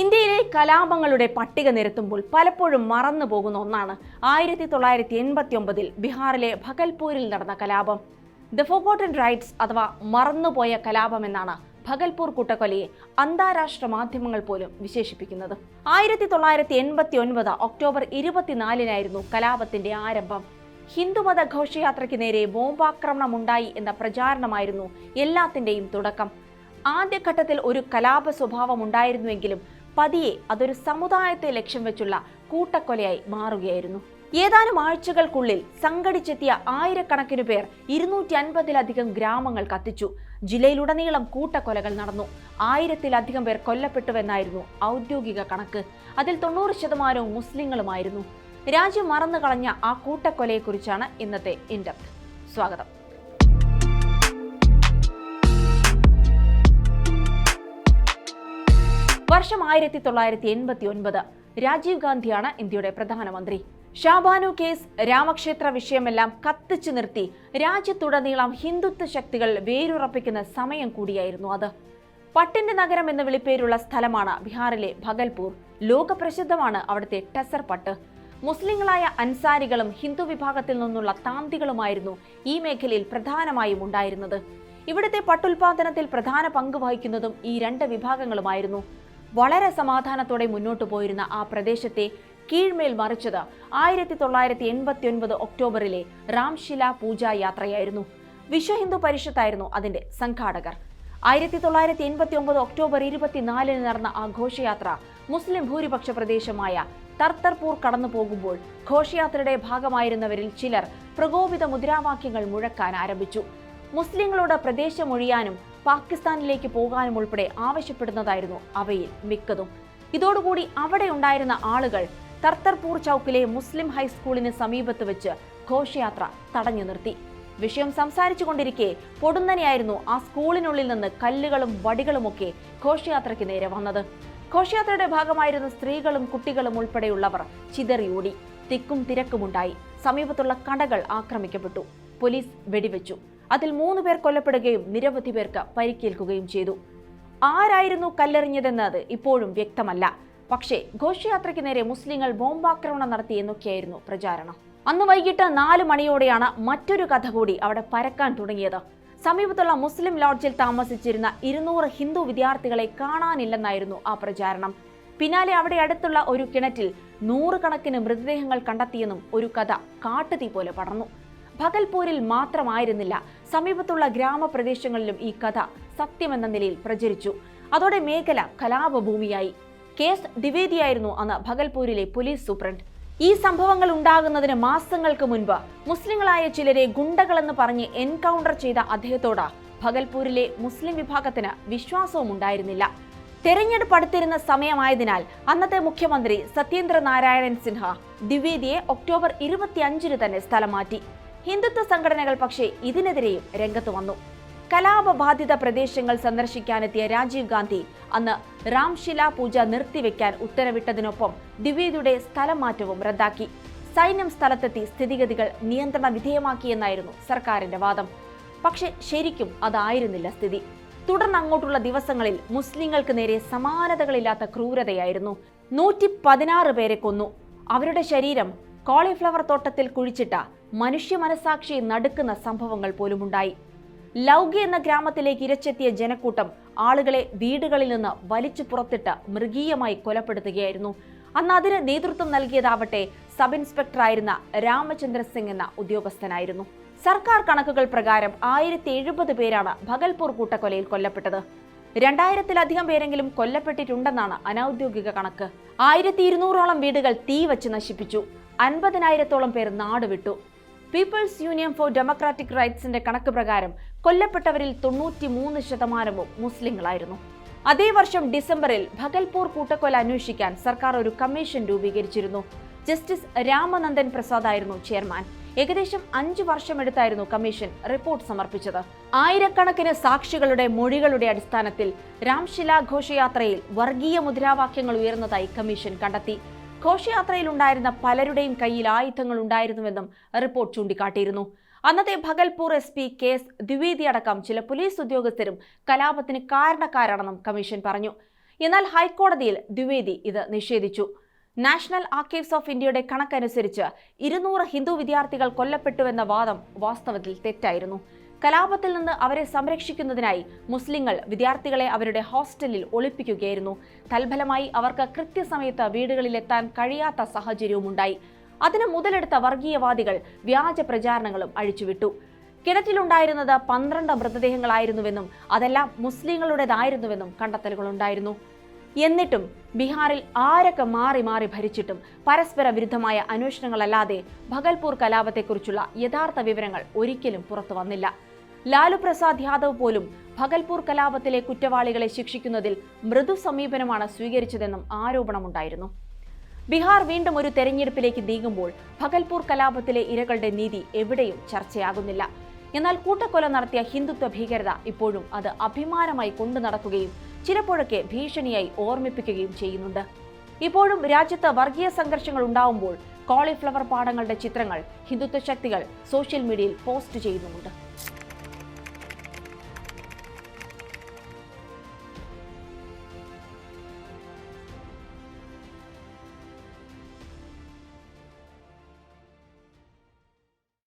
ഇന്ത്യയിലെ കലാപങ്ങളുടെ പട്ടിക നിരത്തുമ്പോൾ പലപ്പോഴും മറന്നു പോകുന്ന ഒന്നാണ് ആയിരത്തി തൊള്ളായിരത്തി എൺപത്തി ഒമ്പതിൽ ബീഹാറിലെ ഭഗൽപൂരിൽ നടന്ന കലാപം. ദ ഫോഗോട്ടൻ റൈറ്റ്സ് അഥവാ മറന്നുപോയ കലാപം എന്നാണ് ഭഗൽപൂർ കൂട്ടക്കൊലയെ അന്താരാഷ്ട്ര മാധ്യമങ്ങൾ പോലും വിശേഷിപ്പിക്കുന്നത്. ആയിരത്തി തൊള്ളായിരത്തി എൺപത്തി ഒൻപത് ഒക്ടോബർ ഇരുപത്തിനാലിനായിരുന്നു കലാപത്തിന്റെ ആരംഭം. ഹിന്ദുമത ഘോഷയാത്രയ്ക്ക് നേരെ ബോംബാക്രമണമുണ്ടായി എന്ന പ്രചാരണമായിരുന്നു എല്ലാത്തിന്റെയും തുടക്കം. ആദ്യഘട്ടത്തിൽ ഒരു കലാപ സ്വഭാവം ഉണ്ടായിരുന്നുവെങ്കിലും പതിയെ അതൊരു സമുദായത്തെ ലക്ഷ്യം വെച്ചുള്ള കൂട്ടക്കൊലയായി മാറുകയായിരുന്നു. ഏതാനും ആഴ്ചകൾക്കുള്ളിൽ സംഘടിച്ചെത്തിയ ആയിരക്കണക്കിന് പേർ ഇരുന്നൂറ്റി അൻപതിലധികം ഗ്രാമങ്ങൾ കത്തിച്ചു. ജില്ലയിലുടനീളം കൂട്ടക്കൊലകൾ നടന്നു. ആയിരത്തിലധികം പേർ കൊല്ലപ്പെട്ടുവെന്നായിരുന്നു ഔദ്യോഗിക കണക്ക്. അതിൽ തൊണ്ണൂറ് ശതമാനവും മുസ്ലിങ്ങളുമായിരുന്നു. രാജ്യം മറന്നു കളഞ്ഞ ആ കൂട്ടക്കൊലയെക്കുറിച്ചാണ് ഇന്നത്തെ ഇൻഡെപ്ത്. സ്വാഗതം. വർഷം ആയിരത്തി തൊള്ളായിരത്തി എൺപത്തി ഒൻപത് രാജീവ് ഗാന്ധിയാണ് ഇന്ത്യയുടെ പ്രധാനമന്ത്രി. ഷാബാനു കേസ് രാമക്ഷേത്ര വിഷയമെല്ലാം കത്തിച്ചു നിർത്തി. രാജ്യത്തുടനീളം ഹിന്ദുത്വ ശക്തികൾ വേരുറപ്പിക്കുന്ന സമയം കൂടിയായിരുന്നു അത്. പട്ടിന്റെ നഗരം എന്ന വിളിപ്പേരുള്ള സ്ഥലമാണ് ബീഹാറിലെ ഭഗൽപൂർ. ലോകപ്രസിദ്ധമാണ് അവിടുത്തെ ടെസർ പട്ട്. മുസ്ലിങ്ങളായ അൻസാരികളും ഹിന്ദു വിഭാഗത്തിൽ നിന്നുള്ള താന്തികളുമായിരുന്നു ഈ മേഖലയിൽ പ്രധാനമായും ഉണ്ടായിരുന്നത്. ഇവിടുത്തെ പട്ടുൽപാദനത്തിൽ പ്രധാന പങ്ക് വഹിക്കുന്നതും ഈ രണ്ട് വിഭാഗങ്ങളുമായിരുന്നു. വളരെ സമാധാനത്തോടെ മുന്നോട്ടു പോയിരുന്ന ആ പ്രദേശത്തെ കീഴ്മേൽ മറിച്ചത് ആയിരത്തി തൊള്ളായിരത്തി എൺപത്തി ഒൻപത് ഒക്ടോബറിലെ രാംശില പൂജാ യാത്രയായിരുന്നു. വിശ്വ ഹിന്ദു പരിഷത്തായിരുന്നു അതിന്റെ സംഘാടകർ. ആയിരത്തി തൊള്ളായിരത്തി എൺപത്തി ഒമ്പത് ഒക്ടോബർ ഇരുപത്തിനാലിന് നടന്ന ആ ഘോഷയാത്ര മുസ്ലിം ഭൂരിപക്ഷ പ്രദേശമായ തർത്തർപൂർ കടന്നു പോകുമ്പോൾ ഘോഷയാത്രയുടെ ഭാഗമായിരുന്നവരിൽ ചിലർ പ്രകോപിത മുദ്രാവാക്യങ്ങൾ മുഴക്കാൻ ആരംഭിച്ചു. മുസ്ലിങ്ങളോട് പ്രദേശമൊഴിയാനും പാകിസ്ഥാനിലേക്ക് പോകാനും ഉൾപ്പെടെ ആവശ്യപ്പെടുന്നതായിരുന്നു അവയിൽ മിക്കതും. ഇതോടുകൂടി അവിടെ ഉണ്ടായിരുന്ന ആളുകൾ തർത്തർപൂർ ചൌക്കിലെ മുസ്ലിം ഹൈസ്കൂളിന് സമീപത്ത് വെച്ച് ഘോഷയാത്ര തടഞ്ഞു നിർത്തി. വിഷയം സംസാരിച്ചു കൊണ്ടിരിക്കെ പൊടുന്നനെയായിരുന്നു ആ സ്കൂളിനുള്ളിൽ നിന്ന് കല്ലുകളും വടികളുമൊക്കെ ഘോഷയാത്രയ്ക്ക് നേരെ വന്നത്. ഘോഷയാത്രയുടെ ഭാഗമായിരുന്ന സ്ത്രീകളും കുട്ടികളും ഉൾപ്പെടെയുള്ളവർ ചിതറിയോടി. തിക്കും തിരക്കുമുണ്ടായി. സമീപത്തുള്ള കടകൾ ആക്രമിക്കപ്പെട്ടു. പോലീസ് വെടിവെച്ചു. അതിൽ മൂന്ന് പേർ കൊല്ലപ്പെടുകയും നിരവധി പേർക്ക് പരിക്കേൽക്കുകയും ചെയ്തു. ആരായിരുന്നു കല്ലെറിഞ്ഞതെന്നത് ഇപ്പോഴും വ്യക്തമല്ല. പക്ഷേ ഘോഷയാത്രയ്ക്ക് നേരെ മുസ്ലിങ്ങൾ ബോംബാക്രമണം നടത്തി എന്നൊക്കെയായിരുന്നു പ്രചാരണം. അന്ന് വൈകിട്ട് നാല് മണിയോടെയാണ് മറ്റൊരു കഥ കൂടി അവിടെ പരക്കാൻ തുടങ്ങിയത്. സമീപത്തുള്ള മുസ്ലിം ലോഡ്ജിൽ താമസിച്ചിരുന്ന ഇരുന്നൂറ് ഹിന്ദു വിദ്യാർത്ഥികളെ കാണാനില്ലെന്നായിരുന്നു ആ പ്രചാരണം. പിന്നാലെ അവിടെ അടുത്തുള്ള ഒരു കിണറ്റിൽ നൂറുകണക്കിന് മൃതദേഹങ്ങൾ കണ്ടെത്തിയെന്നും ഒരു കഥ കാട്ടുതീ പോലെ പടർന്നു. ഭഗൽപൂരിൽ മാത്രമായിരുന്നില്ല. സമീപത്തുള്ള ഗ്രാമപ്രദേശങ്ങളിലും ഈ കഥ സത്യമെന്ന നിലയിൽ പ്രചരിച്ചു. അതോടെ മേഖല കലാപഭൂമിയായി. കേസ് ദ്വിവേദിയായിരുന്നു അന്ന് ഭഗൽപൂരിലെ പോലീസ് സൂപ്രണ്ട്. ഈ സംഭവങ്ങൾ ഉണ്ടാകുന്നതിന് മാസങ്ങൾക്ക് മുൻപ് മുസ്ലിങ്ങളായ ചിലരെ ഗുണ്ടകളെന്ന് പറഞ്ഞ് എൻകൗണ്ടർ ചെയ്ത അദ്ദേഹത്തോട് ഭഗൽപൂരിലെ മുസ്ലിം വിഭാഗത്തിന് വിശ്വാസവും ഉണ്ടായിരുന്നില്ല. തെരഞ്ഞെടുപ്പ് അടുത്തിരുന്ന സമയമായതിനാൽ അന്നത്തെ മുഖ്യമന്ത്രി സത്യേന്ദ്ര നാരായണൻ സിൻഹ ദ്വിവേദിയെ ഒക്ടോബർ ഇരുപത്തിയഞ്ചിന് തന്നെ സ്ഥലം മാറ്റി. ഹിന്ദുത്വ സംഘടനകൾ പക്ഷേ ഇതിനെതിരെയും രംഗത്ത് വന്നു. കലാപബാധിത പ്രദേശങ്ങൾ സന്ദർശിക്കാനെത്തിയ രാജീവ് ഗാന്ധി അന്ന് റാംശില പൂജ നിർത്തിവെക്കാൻ ഉത്തരവിട്ടതിനൊപ്പം ദിവേദിയുടെ സ്ഥലം മാറ്റവും റദ്ദാക്കി. സൈന്യം സ്ഥലത്തെത്തി സ്ഥിതിഗതികൾ നിയന്ത്രണ വിധേയമാക്കിയെന്നായിരുന്നു സർക്കാരിന്റെ വാദം. പക്ഷെ ശരിക്കും അതായിരുന്നില്ല സ്ഥിതി. തുടർന്ന് അങ്ങോട്ടുള്ള ദിവസങ്ങളിൽ മുസ്ലിങ്ങൾക്ക് നേരെ സമാനതകളില്ലാത്ത ക്രൂരതയായിരുന്നു. നൂറ്റി പതിനാറ് പേരെ കൊന്നു. അവരുടെ ശരീരം കോളിഫ്ലവർ തോട്ടത്തിൽ കുഴിച്ചിട്ട മനുഷ്യ മനസാക്ഷി നടുക്കുന്ന സംഭവങ്ങൾ പോലുമുണ്ടായി. ലൗകി എന്ന ഗ്രാമത്തിലേക്ക് ഇരച്ചെത്തിയ ജനക്കൂട്ടം ആളുകളെ വീടുകളിൽ നിന്ന് വലിച്ചു പുറത്തിട്ട് മൃഗീയമായി കൊലപ്പെടുത്തുകയായിരുന്നു. അന്ന് അതിന് നേതൃത്വം നൽകിയതാവട്ടെ സബ് ഇൻസ്പെക്ടറായിരുന്ന രാമചന്ദ്ര സിംഗ് എന്ന ഉദ്യോഗസ്ഥനായിരുന്നു. സർക്കാർ കണക്കുകൾ പ്രകാരം ആയിരത്തി എഴുപത് പേരാണ് ഭഗൽപൂർ കൂട്ടക്കൊലയിൽ കൊല്ലപ്പെട്ടത്. രണ്ടായിരത്തിലധികം പേരെങ്കിലും കൊല്ലപ്പെട്ടിട്ടുണ്ടെന്നാണ് അനൌദ്യോഗിക കണക്ക്. ആയിരത്തി ഇരുന്നൂറോളം വീടുകൾ തീ വച്ച് നശിപ്പിച്ചു. അൻപതിനായിരത്തോളം പേർ നാടുവിട്ടു. പീപ്പിൾസ് യൂണിയൻ ഫോർ ഡെമോക്രാറ്റിക് റൈറ്റ്സിന്റെ കണക്ക് പ്രകാരം കൊല്ലപ്പെട്ടവരിൽ തൊണ്ണൂറ്റി മൂന്ന് ശതമാനവും മുസ്ലിങ്ങളായിരുന്നു. അതേ വർഷം ഡിസംബറിൽ ഭഗൽപൂർ കൂട്ടക്കൊല അന്വേഷിക്കാൻ സർക്കാർ ഒരു കമ്മീഷൻ രൂപീകരിച്ചിരുന്നു. ജസ്റ്റിസ് രാമനന്ദൻ പ്രസാദ് ആയിരുന്നു ചെയർമാൻ. ഏകദേശം അഞ്ചു വർഷമെടുത്തായിരുന്നു കമ്മീഷൻ റിപ്പോർട്ട് സമർപ്പിച്ചത്. ആയിരക്കണക്കിന് സാക്ഷികളുടെ മൊഴികളുടെ അടിസ്ഥാനത്തിൽ രാംശില ഘോഷയാത്രയിൽ വർഗീയ മുദ്രാവാക്യങ്ങൾ ഉയർന്നതായി കമ്മീഷൻ കണ്ടെത്തി. ഘോഷയാത്രയിലുണ്ടായിരുന്ന പലരുടെയും കയ്യിൽ ആയുധങ്ങൾ ഉണ്ടായിരുന്നുവെന്നും റിപ്പോർട്ട് ചൂണ്ടിക്കാട്ടിയിരുന്നു. അന്നത്തെ Bhagalpur S P K S Dwivedi അടക്കം ചില പോലീസ് ഉദ്യോഗസ്ഥരും കലാപത്തിന് കാരണക്കാരാണെന്നും കമ്മീഷൻ പറഞ്ഞു. എന്നാൽ ഹൈക്കോടതിയിൽ ദ്വിവേദി ഇത് നിഷേധിച്ചു. നാഷണൽ ആർക്കൈവ്സ് ഓഫ് ഇന്ത്യയുടെ കണക്കനുസരിച്ച് ഇരുന്നൂറ് ഹിന്ദു വിദ്യാർത്ഥികൾ കൊല്ലപ്പെട്ടുവെന്ന വാദം വാസ്തവത്തിൽ തെറ്റായിരുന്നു. കലാപത്തിൽ നിന്ന് അവരെ സംരക്ഷിക്കുന്നതിനായി മുസ്ലിങ്ങൾ വിദ്യാർത്ഥികളെ അവരുടെ ഹോസ്റ്റലിൽ ഒളിപ്പിക്കുകയായിരുന്നു. തൽഫലമായി അവർക്ക് കൃത്യസമയത്ത് വീടുകളിലെത്താൻ കഴിയാത്ത സാഹചര്യവുമുണ്ടായി. അതിന് മുതലെടുത്ത വർഗീയവാദികൾ വ്യാജ പ്രചാരണങ്ങളും അഴിച്ചുവിട്ടു. കിണറ്റിലുണ്ടായിരുന്നത് പന്ത്രണ്ട് മൃതദേഹങ്ങളായിരുന്നുവെന്നും അതെല്ലാം മുസ്ലിങ്ങളുടേതായിരുന്നുവെന്നും കണ്ടെത്തലുകളുണ്ടായിരുന്നു. എന്നിട്ടും ബീഹാറിൽ ആരൊക്കെ മാറി മാറി ഭരിച്ചിട്ടും പരസ്പര വിരുദ്ധമായ അന്വേഷണങ്ങളല്ലാതെ ഭഗൽപൂർ കലാപത്തെക്കുറിച്ചുള്ള യഥാർത്ഥ വിവരങ്ങൾ ഒരിക്കലും പുറത്തു വന്നില്ല. ലാലു പ്രസാദ് യാദവ് പോലും ഭഗൽപൂർ കലാപത്തിലെ കുറ്റവാളികളെ ശിക്ഷിക്കുന്നതിൽ മൃദു സമീപനമാണ് സ്വീകരിച്ചതെന്നും ആരോപണമുണ്ടായിരുന്നു. ബീഹാർ വീണ്ടും ഒരു തെരഞ്ഞെടുപ്പിലേക്ക് നീങ്ങുമ്പോൾ ഭഗൽപൂർ കലാപത്തിലെ ഇരകളുടെ നീതി എവിടെയും ചർച്ചയാകുന്നില്ല. എന്നാൽ കൂട്ടക്കൊല നടത്തിയ ഹിന്ദുത്വ ഭീകരത ഇപ്പോഴും അത് അഭിമാനമായി കൊണ്ടു നടക്കുകയും ചിലപ്പോഴൊക്കെ ഭീഷണിയായി ഓർമ്മിപ്പിക്കുകയും ചെയ്യുന്നുണ്ട്. ഇപ്പോഴും രാജ്യത്ത് വർഗീയ സംഘർഷങ്ങൾ ഉണ്ടാവുമ്പോൾ കോളിഫ്ലവർ പാടങ്ങളുടെ ചിത്രങ്ങൾ ഹിന്ദുത്വ ശക്തികൾ സോഷ്യൽ മീഡിയയിൽ പോസ്റ്റ് ചെയ്യുന്നുമുണ്ട്.